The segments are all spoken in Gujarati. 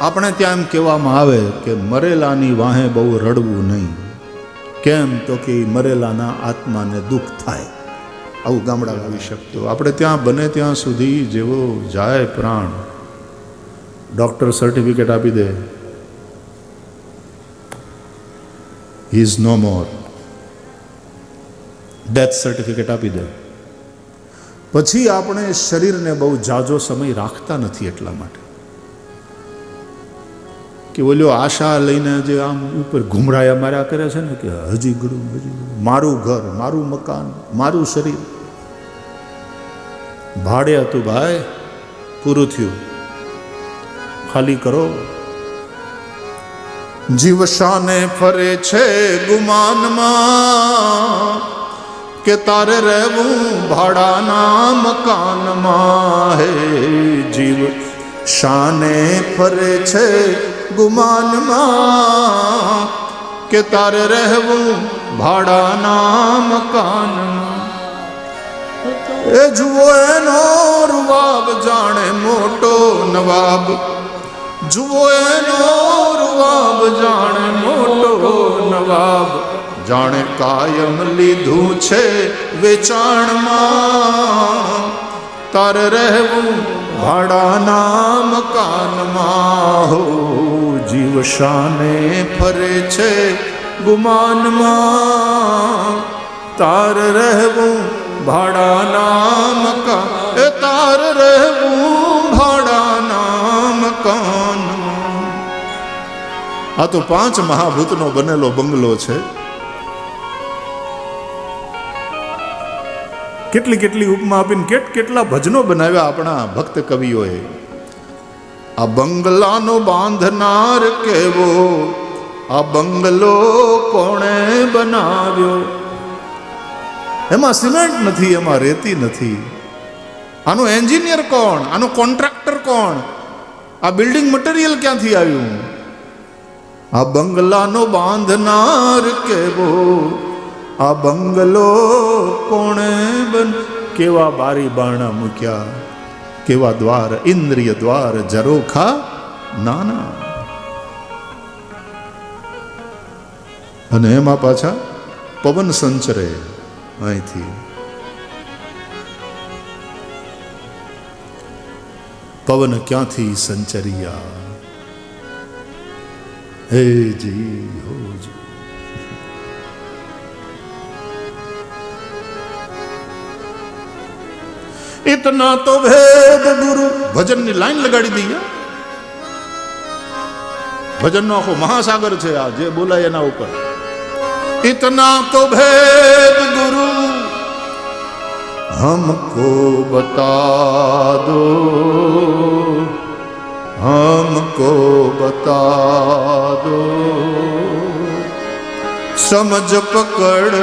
આપણે ત્યાં એમ કહેવામાં આવે કે મરેલાની વાહે બહુ રડવું નહીં. કેમ તો કે મરેલાના આત્માને દુઃખ થાય. આવું ગામડા આવી શકતું. આપણે ત્યાં બને ત્યાં સુધી જેવો જાય પ્રાણ. ડૉક્ટર સર્ટિફિકેટ આપી દે. He is no more death certificate આપી દે. પછી આપણે શરીરને બહુ જાજો સમય રાખતા નથી એટલા માટે. કે ઓલ્યો આશા લઈને જે આમ ઉપર ઘૂમરાયા માર્યા કરે છે ને કે હજી ગળું, હજી મારું ઘર, મારું મકાન, મારું શરીર. ભાડે હતું ભાઈ, પૂરું થયું. ખાલી કરો. જીવ શાને ફરે છે ગુમાનમાં કે તારે રહેવું ભાડાના મકાનમાં હે જીવ શાને ફરે છે ગુમાનમાં કે તારે રહેવું ભાડાના મકાન એ જુઓ એનો રૂવાબ જાણે મોટો નવાબ. જુઓ એનો રૂવાબ જાણે મોટો નવાબ. જાણે કાયમ લીધું છે વેચાણમાં. તારે રહેવું ભાડાના મકાનમાં હો. જીવ શાને ફરે છે ગુમાનમાં. તાર રહેવું ભાડાના મકાન એ તાર રહેવું ભાડાના મકાન આ તો પાંચ મહાભૂતનો બનેલો બંગલો છે. કેટલી કેટલી ઉપમા આપીને કેટ કેટલા ભજનો બનાવ્યા આપણા ભક્ત કવિઓએ. આ બંગલાનો બાંધનાર કેવો, આ બંગલો કોણે બનાવ્યો? એમાં સિમેન્ટ નથી, એમાં રેતી નથી. આનો એન્જિનિયર કોણ? આનો કોન્ટ્રાક્ટર કોણ? આ બિલ્ડિંગ મટીરિયલ ક્યાંથી આવ્યું? આ બંગલાનો બાંધનાર કેવો આ બંગલો કોણે બન? કેવા બારી બારણા મૂક્યા? કેવા દ્વાર, ઇન્દ્રિય દ્વાર જરોખા નાના. અને એમાં પાછા પવન સંચરે અહીંથી. પવન ક્યાંથી સંચરિયા? હે જી, હો ઇતના તો ભેદ ગુરુ ભજનની લાઈન લગાડી દઈએ ભજનનો આખો મહાસાગર છે આ જે બોલાય એના ઉપર ઇતના તો ભેદ ગુરુ હમકો બતા દો હમકો બતા દો સમજ પકડ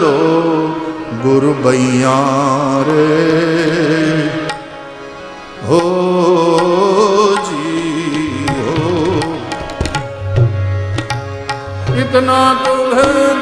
લો ਗੁਰ ਬਈਆਂ ਰੇ ਹੋ ਜੀ ਹੋ ਇਤਨਾ ਤੁਲਹ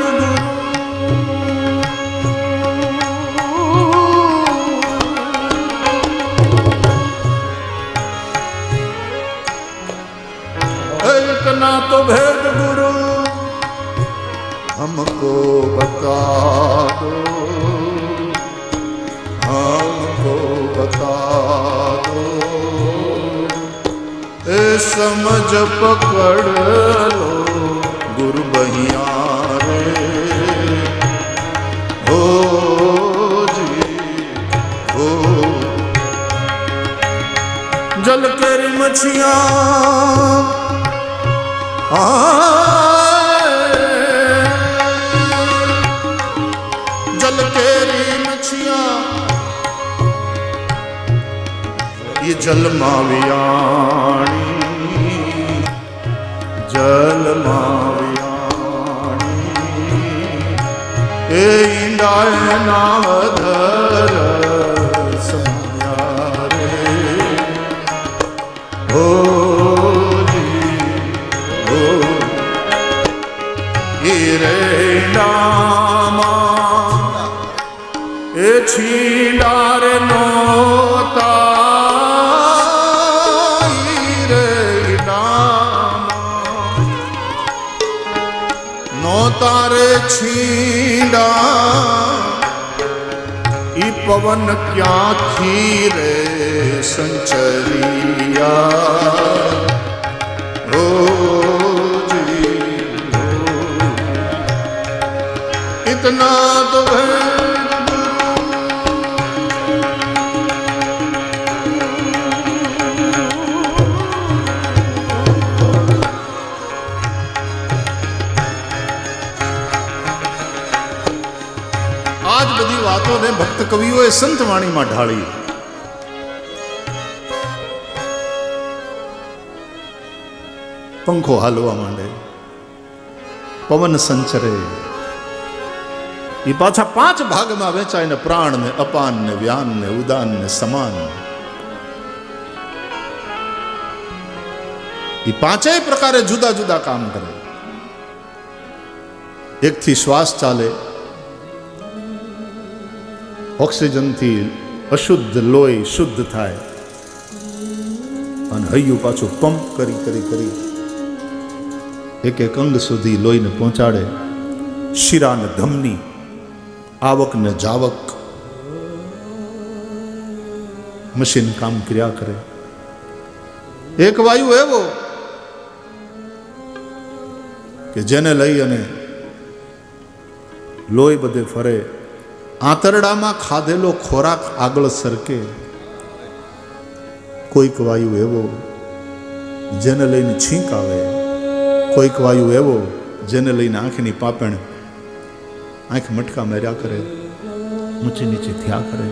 જલમાં વિયાણી જલમાં વિયાણી એ ઈંડા ના ધર સમયા રે ઓ રે નામા એ છી છીંડા. ઈ પવન ક્યાંથી રે સંચરિયા? ઓ જી કવિઓએ સંત વાણીમાં ઢાળી. પંખો હાલવા માંડે. પવન સંચરે. એ પાછા પાંચ ભાગમાં વેચાય ને પ્રાણ ને અપાન ને વ્યાન ને ઉદાન ને સમાન એ પાંચેય પ્રકારે જુદા જુદા કામ કરે. એકથી શ્વાસ ચાલે ઓક્સિજનથી અશુદ્ધ લોહી શુદ્ધ થાય. અને હૈયું પાછું પંપ કરી કરી કરી. એક એક અંગ સુધી લોહીને પહોંચાડે. શિરાને ધમની, આવકને જાવક. મશીન કામ ક્રિયા કરે. એક વાયુ એવો કે જેને લઈ અને લોહી બધે ફરે. આંતરડામાં ખાધેલો ખોરાક આગળ સરકે. કોઈક વાયુ એવો, જેને લઈને છીંક આવે. કોઈક વાયુ એવો, જેને લઈને આંખની પાપણ આંખ મટકા માર્યા કરે ઊંચી નીચે થયા કરે.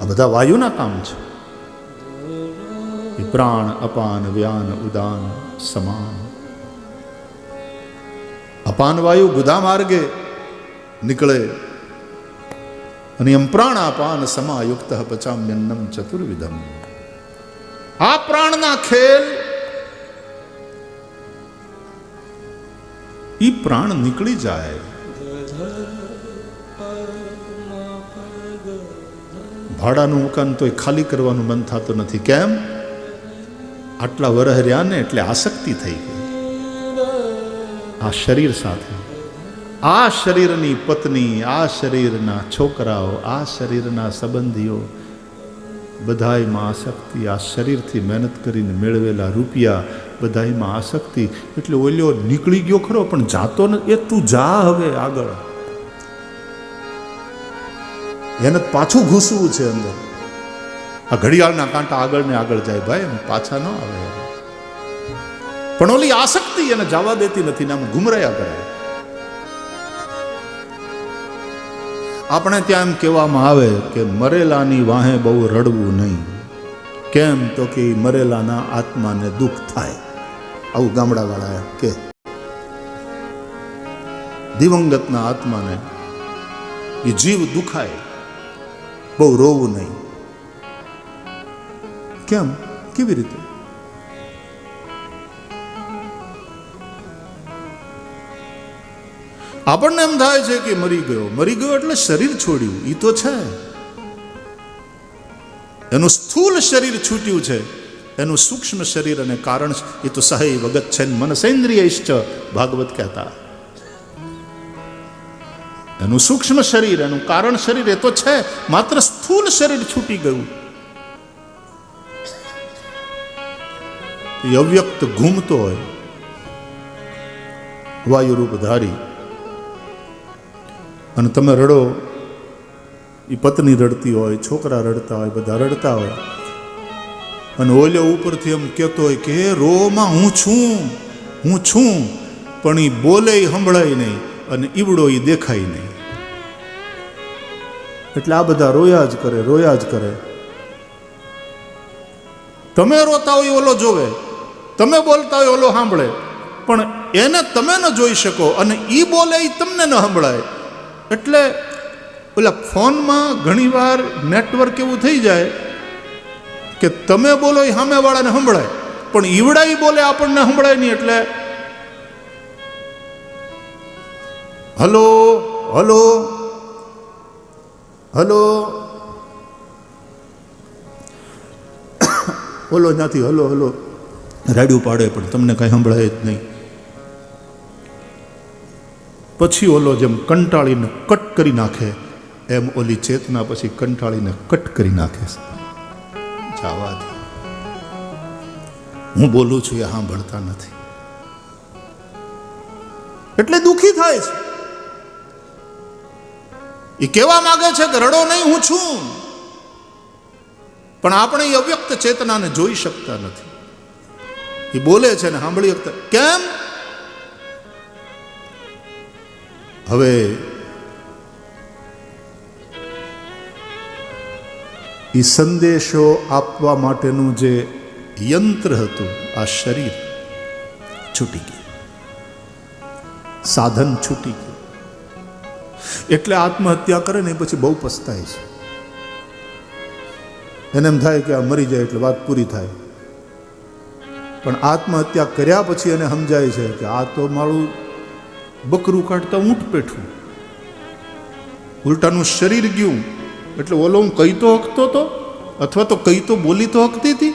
આ બધા વાયુના કામ છે. પ્રાણ, અપાન, વ્યાન, ઉદાન, સમાન. અપાન વાયુ ગુદા માર્ગે નીકળે. અને એમ પ્રાણાપાન સમાયુક્ત પચામ્યન્નમ ચતુર્વિધમ. આ પ્રાણના ખેલ ઈ પ્રાણ નીકળી જાય. ભાડાનું મકાન તોય ખાલી કરવાનું મન થતું નથી. કેમ? આટલા વરહ રહ્યા ને એટલે આસક્તિ થઈ ગઈ. આ શરીર સાથે. આ શરીરની પત્ની, આ શરીરના છોકરાઓ, આ શરીરના સંબંધીઓ બધાયમાં આસક્તિ, આ શરીરથી મહેનત કરીને મેળવેલા રૂપિયા બધાયમાં આસક્તિ. એટલે ઓલ્યો નીકળી ગયો ખરો, પણ જાતો ને, એ તું જા હવે આગળ. એને પાછું ઘૂસવું છે અંદર. આ ઘડિયાળના કાંટા આગળ ને આગળ જાય ભાઈ, એમ પાછા ન આવે. પણ ઓલી આસક્તિ એને જવા દેતી નથી ને આમ ગુમરાયા કરે. આપણે ત્યાં એમ કહેવામાં આવે કે મરેલાની વાહે બહુ રડવું નહીં. કેમ તો કે મરેલાના આત્માને દુઃખ થાય. આવું ગામડાવાળા કે. દિવંગતના આત્માને એ જીવ દુખાય. બહુ રોવું નહીં. કેમ? કેવી રીતે? આપણને એમ થાય છે કે મરી ગયો. મરી ગયો એટલે શરીર છોડ્યું. એ તો છે. એનું સ્થૂલ શરીર છૂટ્યું છે. એનું સૂક્ષ્મ શરીર અને કારણ એ તો સહય વગત છે મનસેન્દ્રિયશ્ચ ભાગવત કહેતા. એનું સૂક્ષ્મ શરીર, એનું કારણ શરીર એ તો છે, માત્ર સ્થૂલ શરીર છૂટી ગયું. અવ્યક્ત ઘૂમતો હોય. વાયુરૂપ ધારી અને તમે રડો એ પત્ની રડતી હોય, છોકરા રડતા હોય, બધા રડતા હોય. અને ઓલ્યો ઉપરથી એમ કહેતો હોય કે રોમાં હું છું હું છું, પણ એ બોલે સંભળાય નહીં અને ઈવડો એ દેખાય નહીં. એટલે આ બધા રોયા જ કરે, રોયા જ કરે. તમે રોતા હોય ઓલો જોવે, તમે બોલતા હોય ઓલો સાંભળે, પણ એને તમે ન જોઈ શકો અને એ બોલે એ તમને ન સંભળાય. એટલે ઓલા ફોનમાં ઘણીવાર નેટવર્ક એવું થઈ જાય કે તમે બોલો એ સામેવાળાને સંભળાય, પણ ઈવડાઈ બોલે આપણને સંભળાય નહીં એટલે, હલો હલો હલો. બોલો ત્યાંથી હલો હલો. રાડ્યું પાડે પણ તમને કાંઈ સંભળાય જ નહીં. પછી ઓલો જેમ કંટાળીને કટ કરી નાખે, એમ ઓલી ચેતના પછી કંટાળીને કટ કરી નાખે જવા દે. હું બોલું છું એ સાંભળતા નથી. એટલે દુખી થાય છે. એ કહેવા માંગે છે કે રડો નહીં, હું છું. પણ આપણે અવ્યક્ત ચેતનાને જોઈ શકતા નથી. એ બોલે છે ને સાંભળી શકતા કેમ? હવે એ સંદેશો આપવા માટેનું જે યંત્ર હતું, આ શરીર છૂટી ગયું. સાધન છૂટી ગયું. એટલે આત્મહત્યા કરે ને પછી બહુ પસ્તાય છે. એને એમ થાય કે આ મરી જાય એટલે વાત પૂરી થાય. પણ આત્મહત્યા કર્યા પછી એને સમજાય છે કે આ તો મારું બકરું કાઢતા ઊંટ પેઠું. ઉલટાનું શરીર ગયું. એટલે ઓલો હું કઈ તો હકતો તો? અથવા તો કઈ તો બોલી તો હકતી હતી?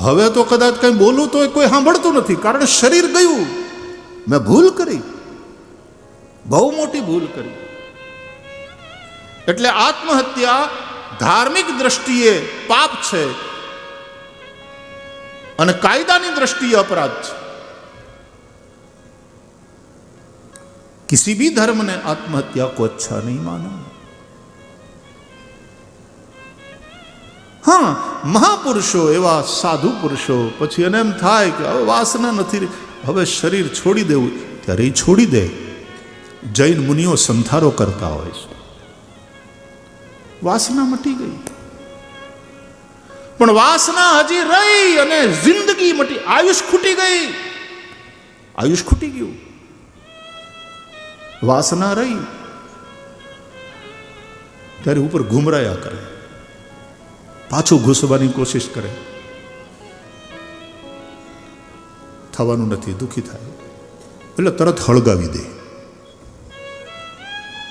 હવે તો કદાચ કંઈ બોલું તો કોઈ સાંભળતું નથી, કારણ શરીર ગયું. મેં ભૂલ કરી. બહુ મોટી ભૂલ કરી. એટલે આત્મહત્યા ધાર્મિક દ્રષ્ટિએ પાપ છે. અને કાયદાની દ્રષ્ટિએ અપરાધ છે. किसी भी धर्म ने आत्महत्या को अच्छा नहीं माना હા મહાપુરુષો એવા સાધુ પુરુષો પછી એને એમ થાય કે હવે વાસના નથી રહી. હવે શરીર છોડી દેવું ત્યારે એ છોડી દે જૈન મુનિઓ સંથારો કરતા હોય છે વાસના મટી ગઈ પણ વાસના હજી રહી અને જિંદગી મટી આયુષ ખૂટી ગઈ આયુષ ખૂટી ગયું વાસના રહી. ત્યારે ઉપર ઘુમરાયા કરે. પાછું ઘૂસવાની કોશિશ કરે. થવાનું નથી, દુઃખી થાય. એટલે તરત હળગાવી દે.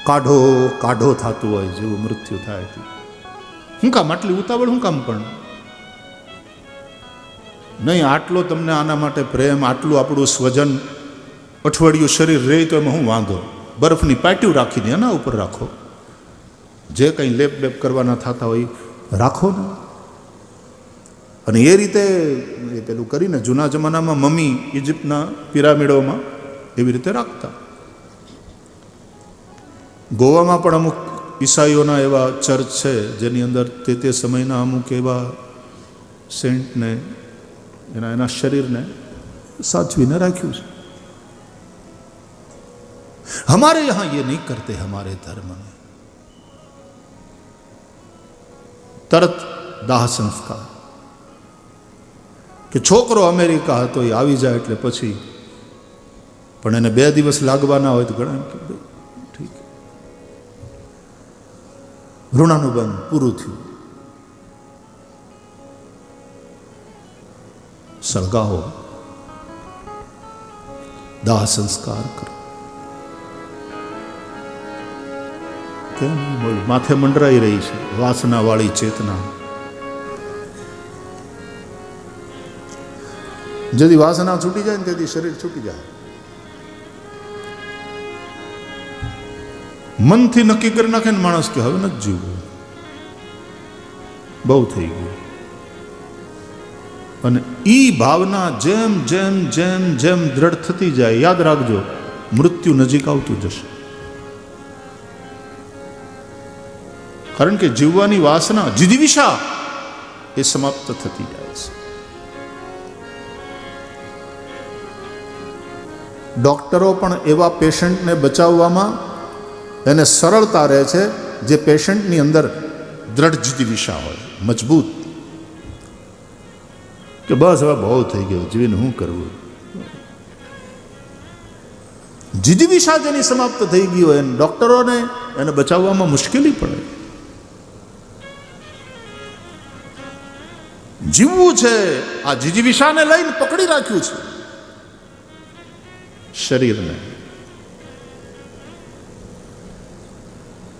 કાઢો કાઢો થતું હોય જેવું મૃત્યુ થાય હું કામ આટલી ઉતાવળ, હું કામ પણ? નહીં, આટલો તમને આના માટે પ્રેમ, આટલું આપણું સ્વજન, અઠવાડિયું શરીર રહે તો એમાં હું વાંધો? બરફની પાટિયું રાખીને એના ઉપર રાખો. જે કંઈ લેપ બેપ કરવાના થતા હોય, રાખો ને. અને એ રીતે, એ પેલું કરીને જૂના જમાનામાં મમ્મી ઇજિપ્તના પિરામિડોમાં એવી રીતે રાખતા. ગોવામાં પણ અમુક ઈસાઈઓના એવા ચર્ચ છે, જેની અંદર તે તે સમયના અમુક એવા સેન્ટને, એના એના શરીરને સાચવીને રાખ્યું છે. हमारे यहां ये नहीं करते हमारे धर्म में તરત દાહ સંસ્કાર કે છોકરો અમેરિકા હતો એ આવી જાય એટલે પછી પણ એને બે દિવસ લાગવાના હોય તો ઘણા એમ કે ભાઈ ઠીક ઋણાનુબંધ પૂરું થયું સળગાવો દાહ સંસ્કાર કરો કેમ બોલ, માથે મંડરાઈ રહી છે, વાસનાવાળી ચેતના. જેથી વાસના છૂટી જાય ને તેથી શરીર છૂટી જાય. મનથી નક્કી કરી નાખે ને માણસ કે હવે નથી જીવવું. બહુ થઈ ગયું. અને ઈ ભાવના જેમ જેમ જેમ જેમ દ્રઢ થતી જાય, યાદ રાખજો, મૃત્યુ નજીક આવતું જશે. કારણ કે જીવવાની વાસના જીજીવિષા એ સમાપ્ત થતી જાય છે. ડોક્ટરો પણ એવા પેશન્ટને બચાવવામાં એને સરળતા રહે છે જે પેશન્ટની અંદર દ્રઢ જીજીવિષા હોય, મજબૂત. કે બસ હવે બહુ થઈ ગયું, જીવીને શું કરવું? જીજીવિષા જેની સમાપ્ત થઈ ગઈ હોય, એને ડોક્ટરોને એને બચાવવામાં મુશ્કેલી પડે જીવવું છે. આ જીજીવિષાને લઈને પકડી રાખ્યું છે. શરીરને.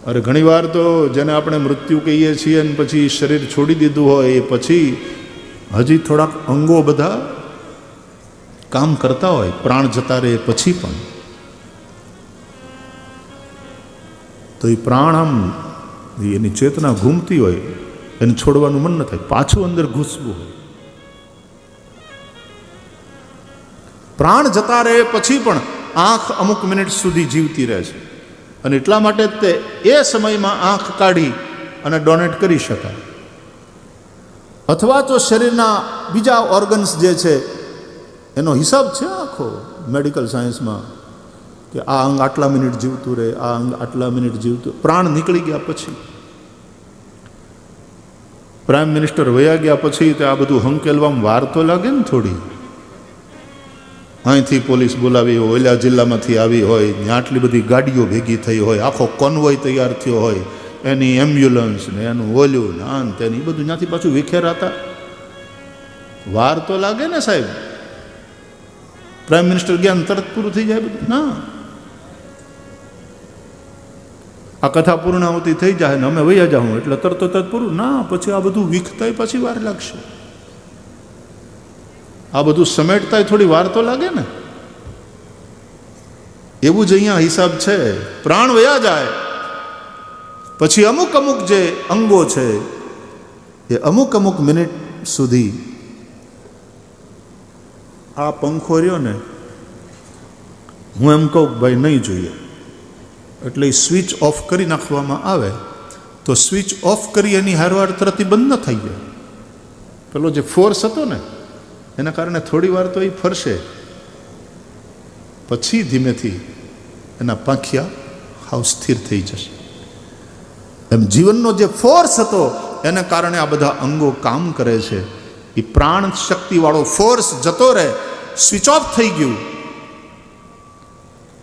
અરે ઘણીવાર તો જેને આપણે મૃત્યુ કહીએ છીએ અને પછી શરીર છોડી દીધું હોય એ પછી હજી થોડાક અંગો બધા કામ કરતા હોય, પ્રાણ જતા રહે પછી પણ. તો એ પ્રાણ આમ એની ચેતના ઘૂમતી હોય. એને છોડવાનું મન ન થાય. પાછું અંદર ઘૂસવું હોય. પ્રાણ જતા રહે પછી પણ આંખ અમુક મિનિટ સુધી જીવતી રહે છે. અને એટલા માટે તે એ સમયમાં આંખ કાઢી અને ડોનેટ કરી શકાય. અથવા તો શરીરના બીજા ઓર્ગન્સ જે છે, એનો હિસાબ છે આખો મેડિકલ સાયન્સમાં કે આ અંગ આટલા મિનિટ જીવતું રહે, આ અંગ આટલા મિનિટ જીવતું, પ્રાણ નીકળી ગયા પછી. પ્રાઇમ મિનિસ્ટર વયા ગયા પછી તો આ બધું હંકેલવામાં વાર તો લાગે ને થોડી? અહીંથી પોલીસ બોલાવી હોય, ઓલા જિલ્લામાંથી આવી હોય, ત્યાં આટલી બધી ગાડીઓ ભેગી થઈ હોય, આખો કોન્વોય તૈયાર થયો હોય, એની એમ્બ્યુલન્સ ને એનું ઓલ્યું ને તેની બધું ત્યાંથી પાછું વિખેરાતા વાર તો લાગે ને સાહેબ? પ્રાઇમ મિનિસ્ટર ગયા ને તરત પૂરું થઈ જાય બધું? ના. આ કથા પૂર્ણાવતી થઈ જાય ને અમે વૈયા જાઉં એટલે તરત તરત પૂરું. ના, પછી આ બધું વીખતાય પછી વાર લાગશે. આ બધું સમેટતાય થોડી વાર તો લાગે ને. એવું જ અહીંયા હિસાબ છે. પ્રાણ વયા જાય. પછી અમુક અમુક જે અંગો છે, એ અમુક અમુક મિનિટ સુધી આ પંખો રહ્યો ને, હું એમ કહું ભાઈ નહીં જોઈએ. એટલે એ સ્વિચ ઓફ કરી નાખવામાં આવે, તો સ્વિચ ઓફ કરી એની હારવાર તરત બંધ ન થઈ જાય. પેલો જે ફોર્સ હતો ને, એના કારણે થોડી વાર તો એ ફરશે. પછી ધીમેથી એના પાંખિયા હાવ સ્થિર થઈ જશે. એમ જીવનનો જે ફોર્સ હતો, એના કારણે આ બધા અંગો કામ કરે છે. એ પ્રાણ શક્તિવાળો ફોર્સ જતો રહે, સ્વિચ ઓફ થઈ ગયું.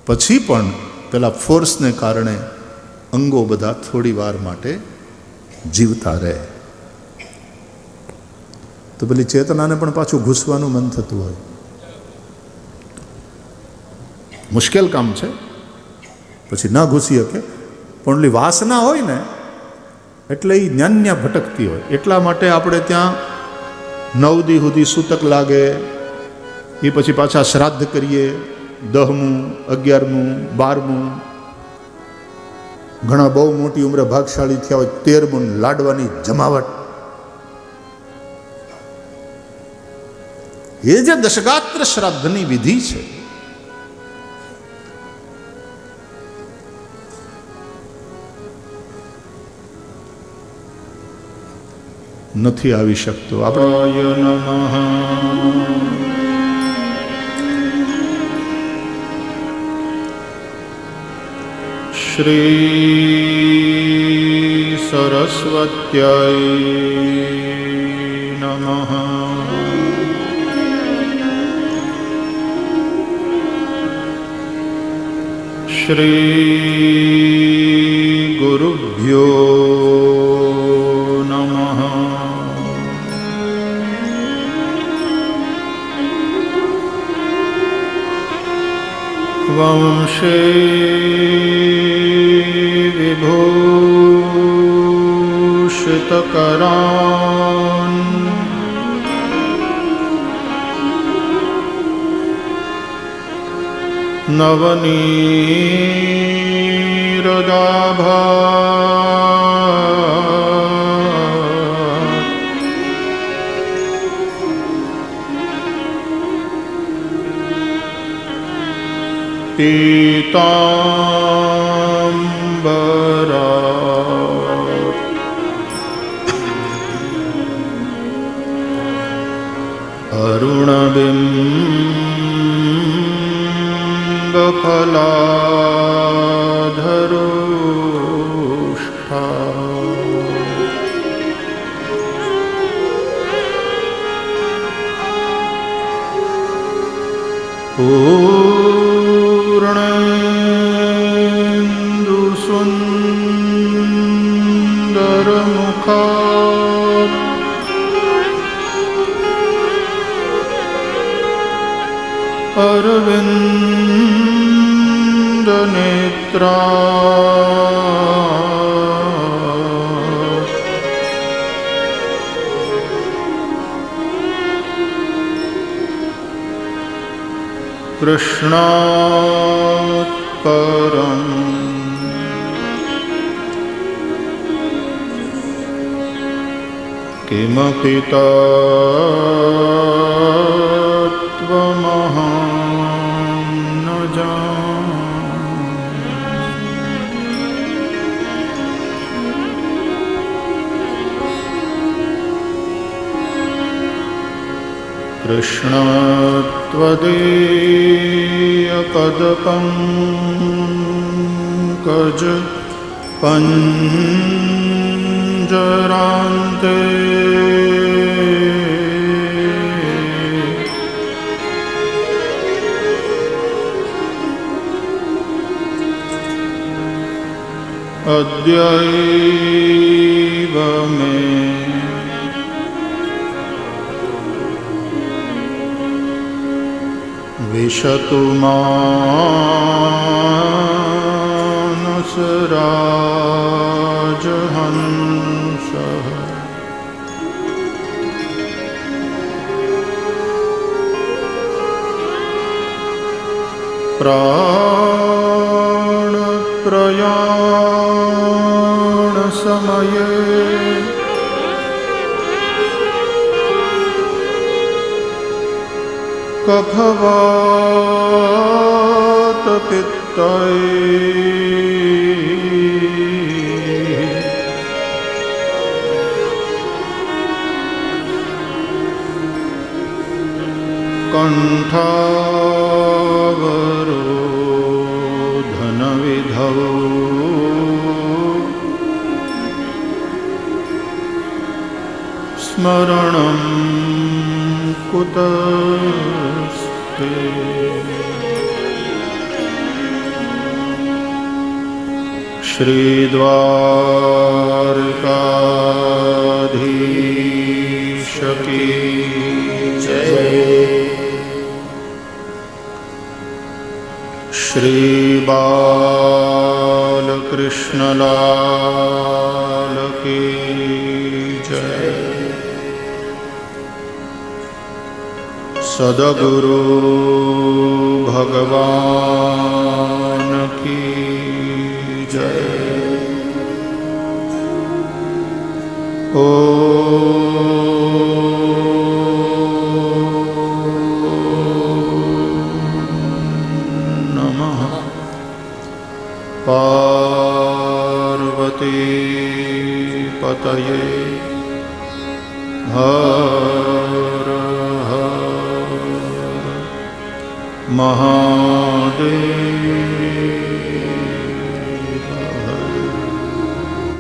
પછી પણ પેલા ફોર્સને કારણે અંગો બધા થોડી વાર માટે જીવતા રહે. તો પેલી ચેતનાને પણ પાછું ઘૂસવાનું મન થતું હોય. મુશ્કેલ કામ છે. પછી ન ઘૂસી શકે. પણ ઓલી વાસના હોય ને, એટલે એ ન્યાન્યા ભટકતી હોય. એટલા માટે આપણે ત્યાં નવ દી સૂતક લાગે. એ પછી પાછા શ્રાદ્ધ કરીએ. દહમું, અગિયારમું, બારમું. ઘણા બહુ મોટી ઉંમરે ભાગશાળી થયા હોય, તેરમું લાડવાની જમાવટ. એ જે દશગાત્ર શ્રાદ્ધની વિધિ છે, નથી આવી શકતો. આપણે શ્રી સરસ્વત્યાય નમઃ શ્રી ગુરુભ્યો નમઃ વંશે નવનીરદાભા પીતાંબરા અરુણબિંબફલાધરુષ્ઠા પૂર્ણેન્દુ સુંદરમુખાત અરવિંદ कृष्णात्परम् किमपि કૃષ્ણત્વદીયકદપંકજ પંજરાંતે અદ્યૈવ મે विशतु मानसराजहंसः। प्राणप्रयाणसमये कफवात पित्तै कण्ठावरोधनविधौ स्मरणं कुतस्ते श्रीद्वारकाधीश की जय श्रीबालकृष्णलाल की जय सदगुरु भगवान की जय ओ नमः पार्वती पतये हर Mahadev.